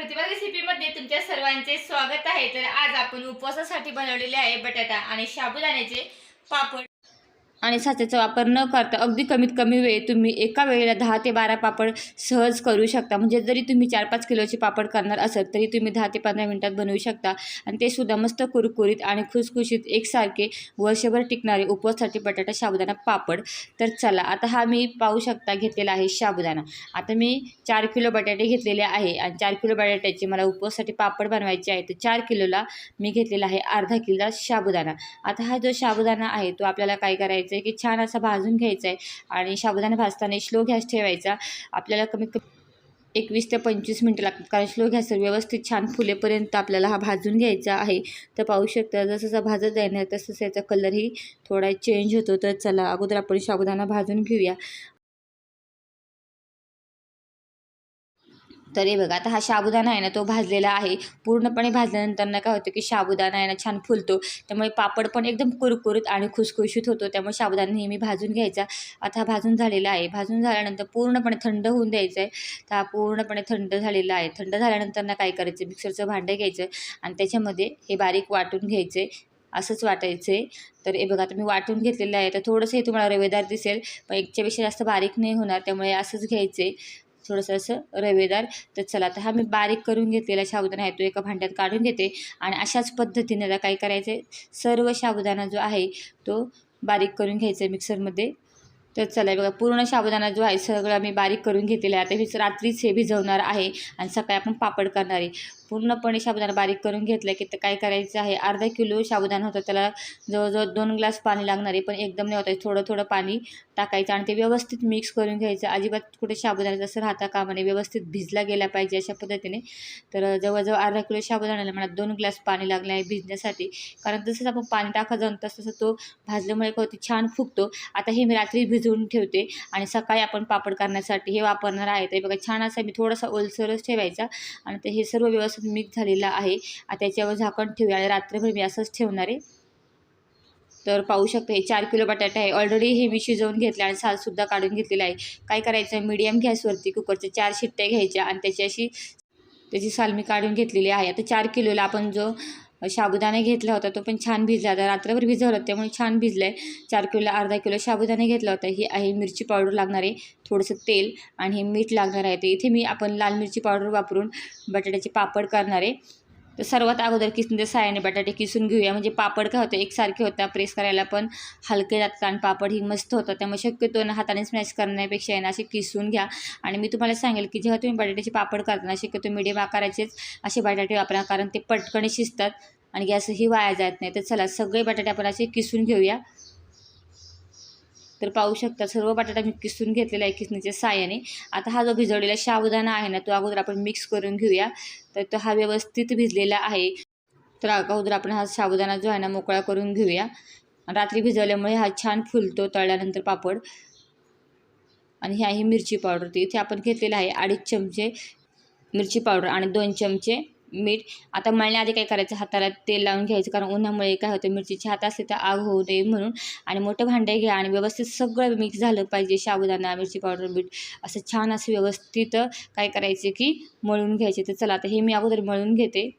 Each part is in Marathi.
प्रतिभा रेसिपीमध्ये तुमच्या सर्वांचे स्वागत आहे. तर आज आपण उपवासासाठी बनवलेले आहे बटाटा आणि साबुदाण्याचे पापड. आणि साच्याचा वापर न करता अगदी कमीत कमी वेळ तुम्ही एका वेळेला दहा ते बारा पापड सहज करू शकता. म्हणजे जरी तुम्ही चार पाच किलोचे पापड करणार असाल तरी तुम्ही दहा ते पंधरा मिनटात बनवू शकता. आणि ते सुद्धा मस्त कुरकुरीत आणि खुसखुशीत एकसारखे वर्षभर टिकणारे उपवासासाठी बटाटा साबुदाणा पापड. तर चला आता हा मी पाहू शकता घेतलेला आहे साबुदाणा. आता मी चार किलो बटाटे घेतलेले आहे आणि चार किलो बटाट्याचे मला उपवासासाठी पापड बनवायचे आहे तर चार किलोला मी घेतलेला आहे अर्धा किलो साबुदाणा. आता हा जो साबुदाणा आहे तो आपल्याला काय करायचा आहे की छान असा भाजून घ्यायचा आहे आणि साबुदाणा भाजताना स्लो गॅस ठेवायचा. आपल्याला कमीत कमी एकवीस ते पंचवीस मिनटं लागतात कारण स्लो गॅसवर व्यवस्थित छान फुलेपर्यंत आपल्याला हा भाजून घ्यायचा आहे. तर पाहू शकता जसं जसा भाजत जाईल ना तसंच याचा कलरही थोडा चेंज होतो. तर चला अगोदर आपण साबुदाणा भाजून घेऊया. तर हे बघा आता हा साबुदाणा आहे ना तो भाजलेला आहे. पूर्णपणे भाजल्यानंतर ना काय होतं की साबुदाणा आहे ना छान फुलतो. त्यामुळे पापड पण एकदम कुरकुरीत आणि खुसखुशीत होतो. त्यामुळे साबुदाणा नेहमी भाजून घ्यायचा. आता हा भाजून झालेला आहे. भाजून झाल्यानंतर पूर्णपणे थंड होऊन द्यायचं आहे तर हा पूर्णपणे थंड झालेला आहे. थंड झाल्यानंतर ना काय करायचं? मिक्सरचं भांडं घ्यायचं आणि त्याच्यामध्ये हे बारीक वाटून घ्यायचे. असंच वाटायचं. आहे तर हे बघा आता मी वाटून घेतलेलं आहे. तर थोडंसं हे तुम्हाला रवेदार दिसेल पण एकच्यापेक्षा जास्त बारीक नाही होणार. त्यामुळे असंच घ्यायचं. थोडंसं असं रवेदार. तर चला आता हा मी बारीक करून घेतलेला साबुदाणा आहे तो एका भांड्यात काढून घेते. आणि अशाच पद्धतीने आता काय करायचं आहे सर्व साबुदाणा जो आहे तो बारीक करून घ्यायचा आहे मिक्सरमध्ये. तर चला बघा पूर्ण साबुदाणा जो आहे सगळं मी बारीक करून घेतलेला आहे. आता मी रात्रीच हे भिजवणार आहे आणि सकाळी आपण पापड करणार आहे. पूर्णपणे साबुदाणा बारीक करून घेतलं की तर काय करायचं आहे? अर्धा किलो साबुदाणा होतं. त्याला जवळजवळ दोन ग्लास पाणी लागणार आहे पण एकदम नाही होतं थोडं थोडं पाणी टाकायचं आणि ते व्यवस्थित मिक्स करून घ्यायचं. अजिबात कुठे साबुदाणा जसं राहता कामा नये. व्यवस्थित भिजला गेला पाहिजे अशा पद्धतीने. तर जवळजवळ अर्धा किलो साबुदाण्याला मला दोन ग्लास पाणी लागलं आहे भिजण्यासाठी. कारण जसंच आपण पाणी टाकत जाऊन तसं तसं तो भाजल्यामुळे काय छान फुगतो. आता हे मी रात्री भिजवून ठेवते आणि सकाळी आपण पापड करण्यासाठी हे वापरणार आहे. ते बघा छान असं मी थोडासा ओलसरच ठेवायचा आणि ते हे सर्व व्यवस्थित मिक्स झालेला आहे. आता त्याच्यावर झाकण ठेवूया. आणि रात्रभर मी असंच ठेवणार आहे. तर पाहू शकता हे चार किलो बटाटा आहे. ऑलरेडी हे मी शिजवून घेतलं आणि सालसुद्धा काढून घेतलेला आहे. काय करायचं? मीडियम गॅसवरती कुकरच्या चार शिट्ट्या घ्यायच्या आणि त्याची अशी त्याची साल मी काढून घेतलेली आहे. आता चार किलोला आपण जो साबुदाणे घेतला होता. तो पण छान भिजला होता. रात्रभर भिजवलं. त्यामुळे छान भिजलं आहे चार किलोला अर्धा किलो साबुदाणे घेतला होता. ही आहे मिरची पावडर लागणार आहे थोडंसं तेल आणि हे मीठ लागणार आहे. तर इथे मी आपण लाल मिरची पावडर वापरून बटाट्याचे पापड करणार आहे. तर सर्वात अगोदर किसणीच्या साह्याने बटाटे किसून घेऊया. म्हणजे पापड काय होतं? एकसारखे होता प्रेस करायला पण हलके जातात आणि पापड ही मस्त होतं त्यामुळे शक्यतो ना हाताने स्मॅश करण्यापेक्षा आहे ना असे किसून घ्या. आणि मी तुम्हाला सांगेल की जेव्हा तुम्ही बटाट्याचे पापड करताना शक्यतो मिडियम आकाराचेच असे बटाटे वापरा कारण ते पटकणे शिजतात आणि गॅसही वाया जात नाही. तर चला सगळे बटाटे आपण असे किसून घेऊया. तर पाहू शकता सर्व बटाटा मी किसून घेतलेला आहे किसणीच्या साह्याने. आता हा जो भिजवलेला शाबुदाना आहे ना तो अगोदर आपण मिक्स करून घेऊया. तर तो हा व्यवस्थित भिजलेला आहे. तर अगोदर आपण हा साबुदाणा जो आहे ना मोकळा करून घेऊया. रात्री भिजवल्यामुळे हा छान फुलतो तळल्यानंतर पापड. आणि ही आहे मिरची पावडर. ती इथे आपण घेतलेला आहे अडीच चमचे मिरची पावडर आणि दोन चमचे मीठ. आता मळण्याआधी काय करायचं? हाताला तेल लावून घ्यायचं कारण उन्हामुळे काय होतं? मिरचीची हात असते तर आग होऊ नये म्हणून. आणि मोठं भांडे घ्या आणि व्यवस्थित सगळं मिक्स झालं पाहिजे. साबुदाणा मिरची पावडर मीठ. असं छान असं व्यवस्थित काय करायचे की मळून घ्यायचे. तर चला आता हे मी अगोदर मळून घेते.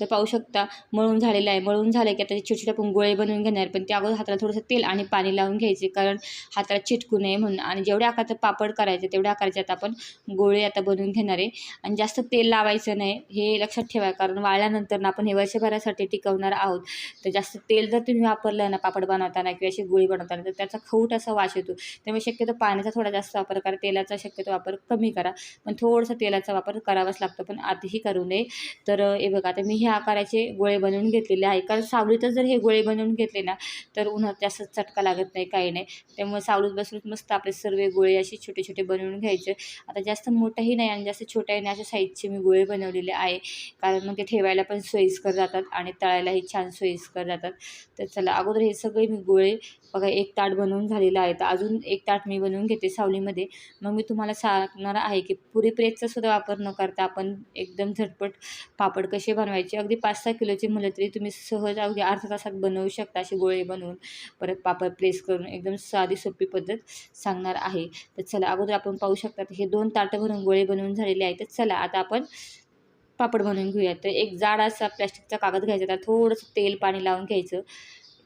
तर पाहू शकता मळून झालेलं आहे. मळून झालं की आता छोटे छोटे आपण गोळे बनवून घेणार पण त्या अगोदर हाताला थोडंसं तेल आणि पाणी लावून घ्यायचे कारण हाताला चिटकू नये म्हणून. आणि जेवढ्या आकाराचं पापड करायचं तेवढ्या आकाराचे आता आपण गोळे आता बनवून घेणार आहे. आणि जास्त तेल लावायचं नाही हे लक्षात ठेवा कारण वाळल्यानंतर आपण हे वर्षभरासाठी टिकवणार आहोत. तर जास्त तेल जर तुम्ही वापरलं ना पापड बनवताना किंवा अशी गोळी बनवताना तर त्याचा खऊट असा वास येतो. त्यामुळे शक्यतो पाण्याचा थोडा जास्त वापर करा तेलाचा शक्यतो वापर कमी करा. पण थोडंसं तेलाचा वापर करावाच लागतो पण आधीही करू नये. तर हे बघा आता मी हे आकाराचे गोळे बनवून घेतलेले आहे. कारण सावलीतच जर हे गोळे बनवून घेतले ना तर उन्हात जास्त चटका लागत नाही काही नाही. त्यामुळे सावलीत बसून मस्त आपले सर्व गोळे असे छोटे छोटे बनवून घ्यायचे. आता जास्त मोठाही नाही आणि जास्त छोटाही नाही अशा साईजचे मी गोळे बनवलेले आहे. कारण मग ते ठेवायला पण सोयीस्कर जातात आणि तळायलाही छान सोयीस्कर जातात. तर चला अगोदर हे सगळे मी गोळे बघा एक ताट बनवून झालेलं आहे. तर अजून एक ताट मी बनवून घेते सावलीमध्ये. मग मी तुम्हाला सांगणार आहे की पुरी प्रेसचा सुद्धा वापर न करता आपण एकदम झटपट पापड कसे बनवायचे. अगदी पाच सहा किलोचे म्हणलं तरी तुम्ही सहज अगदी अर्धा तासात बनवू शकता असे गोळे बनवून. परत पापड प्रेस करून एकदम साधी सोपी पद्धत सांगणार आहे. तर चला अगोदर आपण पाहू शकता हे दोन ताटं भरून गोळे बनवून झालेले आहेत. तर चला आता आपण पापड बनवून घेऊया. तर एक जाड असा प्लॅस्टिकचा कागद घ्यायचा. त्याला थोडंसं तेल पाणी लावून घ्यायचं.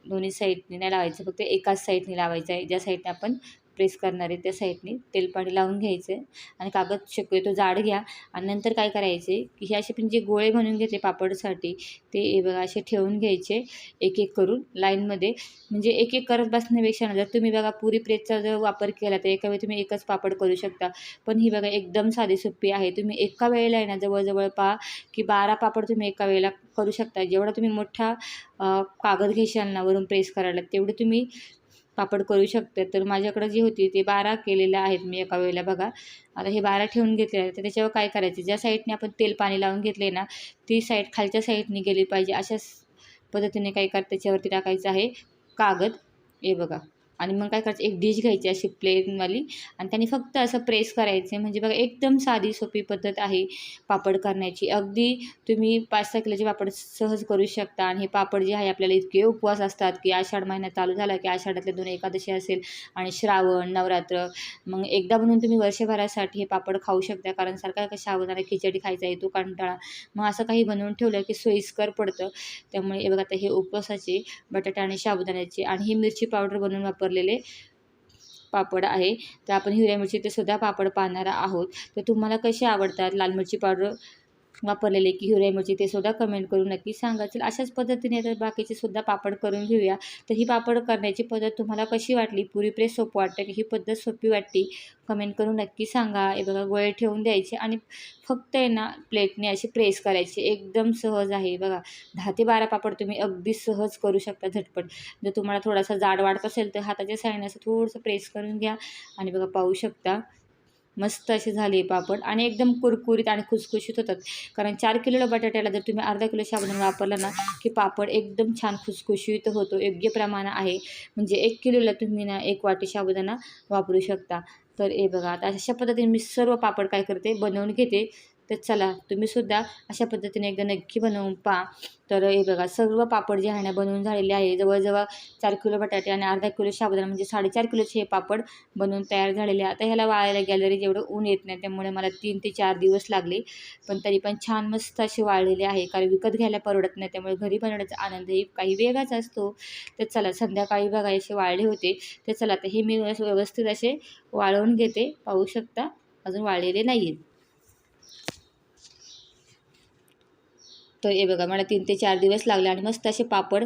दोन्ही साईडने नाही लावायचं फक्त एकाच साईडने लावायचं आहे. ज्या साईडने आपण प्रेस करणार आहे त्या साईडने तेलपाणी लावून घ्यायचं आणि कागद शक्यतो जाड घ्या. आणि नंतर काय करायचे की हे असे पण जे गोळे बनवून घेतले पापडसाठी ते बघा असे ठेवून घ्यायचे एक एक करून लाईनमध्ये. म्हणजे एक एक करत बसण्यापेक्षा ना जर तुम्ही बघा पुरी प्रेसचा जर वापर केला तर एका वेळी तुम्ही एकच पापड करू शकता. पण ही बघा एकदम साधी सोपी आहे. तुम्ही एका वेळेला आहे ना जवळजवळ पहा की बारा पापड तुम्ही एका वेळेला करू शकता. जेवढा तुम्ही मोठा कागद घेशाल ना वरून प्रेस करायला तेवढे तुम्ही पापड करू शकते. तर माझ्याकडं जी होती ते बारा केलेल्या आहेत मी एका वेळेला बघा. आता हे बारा ठेवून घेतले आहे तर त्याच्यावर काय करायचं? ज्या साईडने आपण तेल पाणी लावून घेतले ना ती साईड खालच्या साईडने गेली पाहिजे. अशाच पद्धतीने काय कर त्याच्यावरती टाकायचं आहे कागद. हे बघा. आणि मग काय करायचं? एक डिश घ्यायची अशी प्लेनवाली आणि त्याने फक्त असं प्रेस करायचे. म्हणजे बघा एकदम साधी सोपी पद्धत आहे पापड करण्याची. अगदी तुम्ही पाच सहा किलोचे पापड सहज करू शकता आणि हे पापड जे आहे आपल्याला इतके उपवास असतात की आषाढ महिना चालू झाला की आषाढातले दोन एकादशी असेल आणि श्रावण नवरात्र मग एकदा म्हणून तुम्ही वर्षभरासाठी हे पापड खाऊ शकता. कारण सारखा कशा साबुदाणा खिचडी खायचा येतो कंटाळा. मग असं काही बनवून ठेवलं की सोयीस्कर पडतं. त्यामुळे बघा आता हे उपवासाचे बटाटा आणि साबुदाण्याचे आणि ही मिरची पावडर बनवून वापरलेले पापड आहे. तर आपण हिरव्या मिरची ते सुद्धा पापड पाहणार आहोत. तर तुम्हाला कसे आवडतात? लाल मिरची पावडर वापरलेले की हिरव्या मिरची ते सुद्धा कमेंट करून नक्की सांगा चल अशाच पद्धतीने तर बाकीचे सुद्धा पापड करून घेऊया. तर ही पापड करण्याची पद्धत तुम्हाला कशी वाटली? पुरी प्रेस सोपं वाटतं की ही पद्धत सोपी वाटली कमेंट करून नक्की सांगा. हे बघा गोळे ठेवून द्यायचे आणि फक्त आहे ना प्लेटने अशी प्रेस करायची. एकदम सहज आहे. बघा दहा ते बारा पापड तुम्ही अगदी सहज करू शकता झटपट. जर तुम्हाला थोडासा जाड वाढत असेल तर हाताच्या साईडने असं थोडंसं प्रेस करून घ्या आणि बघा पाहू शकता. मस्त असे झाले पापड आणि एकदम कुरकुरीत आणि खुसखुशीत होतात. कारण चार किलोला बटाट्याला जर तुम्ही अर्धा किलो साबण वापरला ना की पापड एकदम छान खुसखुशीत होतो योग्य प्रमाण आहे. म्हणजे एक किलोला तुम्ही ना एक वाटी साबुदाणा वापरू शकता. तर हे बघा आता अशा पद्धतीने मी सर्व पापड काय करते बनवून घेते. तर चला तुम्हीसुद्धा अशा पद्धतीने एकदा नक्की बनवून पहा. तर हे बघा सर्व पापड जे आहे ना बनवून झालेले आहे. जवळजवळ चार किलो बटाटे आणि अर्धा किलो साबुदाणा म्हणजे साडेचार किलोचे हे पापड बनवून तयार झालेले आहे. आता ह्याला वाळायला गॅलरी जेवढं ऊन येत नाही त्यामुळे मला तीन ते चार दिवस लागले. पण तरी पण छान मस्त असे वाळलेले आहे कारण विकत घ्यायला परवडत नाही त्यामुळे घरी बनवण्याचा आनंदही काही वेगळाच असतो. तर चला संध्याकाळी बघा असे वाळले होते. तर चला आता हे मी व्यवस्थित असे वाळवून घेते. पाहू शकता अजून वाळलेले नाही आहेत तर हे बघा मला तीन ते चार दिवस लागले आणि मस्त असे पापड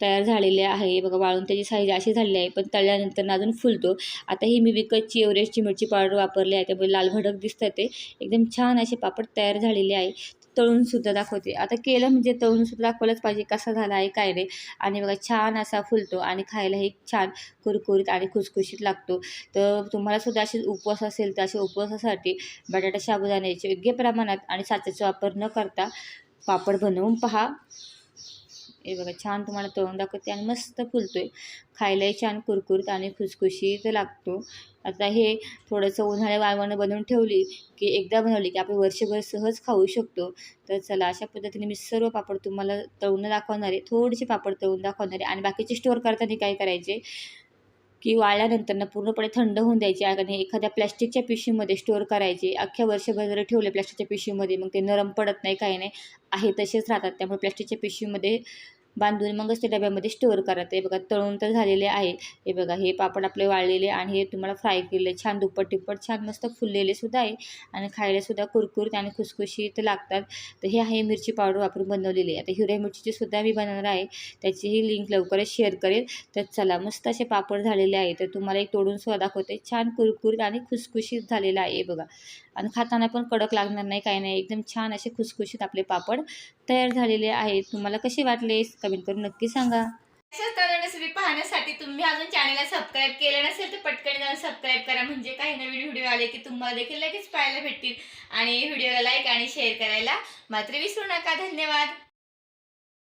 तयार झालेले आहे. हे बघा वाळून त्याची साईज अशी झालेली आहे पण तळल्यानंतर अजून फुलतो. आता ही मी विकतची एव्हरेस्टची मिरची पावडर वापरली आहे त्यामुळे लाल भडक दिसतं ते. एकदम छान असे पापड तयार झालेले आहे. तळूनसुद्धा दाखवते. आता केलं म्हणजे तळूनसुद्धा दाखवलंच पाहिजे कसा झाला आहे काय नाही. आणि बघा छान असा फुलतो आणि खायलाही छान कुरकुरीत आणि खुसखुशीत लागतो. तर तुम्हालासुद्धा असे उपवास असेल तर अशा उपवासासाठी बटाटा साबुदाण्याचे योग्य प्रमाणात आणि साच्याचा वापर न करता पापड बनवून पहा. हे बघा छान तुम्हाला तळून दाखवते आणि मस्त फुलतो आहे खायलाही छान कुरकुरीत आणि खुसखुशीत लागतो. आता हे थोडंसं उन्हाळ्या वाळवणं बनवून ठेवली की एकदा बनवली की आपण वर्षभर सहज खाऊ शकतो. तर चला अशा पद्धतीने मी सर्व पापड तुम्हाला तळून दाखवणार आहे. थोडेसे पापड तळून दाखवणार आहे आणि बाकीचे स्टोअर करताना काय करायचे? की वाळल्यानंतर ना पूर्णपणे थंड होऊन द्यायचे आणि एखाद्या प्लॅस्टिकच्या पिशवीमध्ये स्टोअर करायचे. अख्ख्या वर्षभर जर ठेवले प्लॅस्टिकच्या पिशवीमध्ये मग ते नरम पडत नाही काही नाही. आहे तसेच राहतात. त्यामुळे प्लॅस्टिकच्या पिशवीमध्ये बांधून मगच ते डब्यामध्ये स्टोअर करत आहे बघा तळून तर झालेले आहे हे बघा हे पापड आपले वाळलेले आणि हे तुम्हाला फ्राय केलेले. छान दुप्पट टिप्पट छान मस्त फुललेले सुद्धा आहे. आणि खायलासुद्धा कुरकुरीत आणि खुसखुशीत लागतात. तर हे आहे मिरची पावडर वापरून बनवलेली आहे. आता हिरव्या मिरचीची सुद्धा मी बनवणार आहे. त्याचीही लिंक लवकरच शेअर करेल. तर चला मस्त असे पापड झालेले आहे तर तुम्हाला एक तोडून सुद्धा दाखवते. छान कुरकुरीत आणि खुसखुशीत झालेलं आहे. बघा. आणि खाताना पण कडक लागणार नाही काही नाही. एकदम छान असे खुसखुशीत आपले पापड. तयार झालेले आहेत. तुम्हाला कसे वाटले कमेंट करून नक्की सांगा. रेसिपी पाहण्यासाठी तुम्ही अजून चॅनलला सबस्क्राईब केलं नसेल तर पटकन जाऊन सबस्क्राईब करा. म्हणजे काही नवीन व्हिडिओ आले की तुम्हाला देखील लगेच पाहायला भेटतील. आणि व्हिडिओला लाईक आणि शेअर करायला मात्र विसरू नका. धन्यवाद.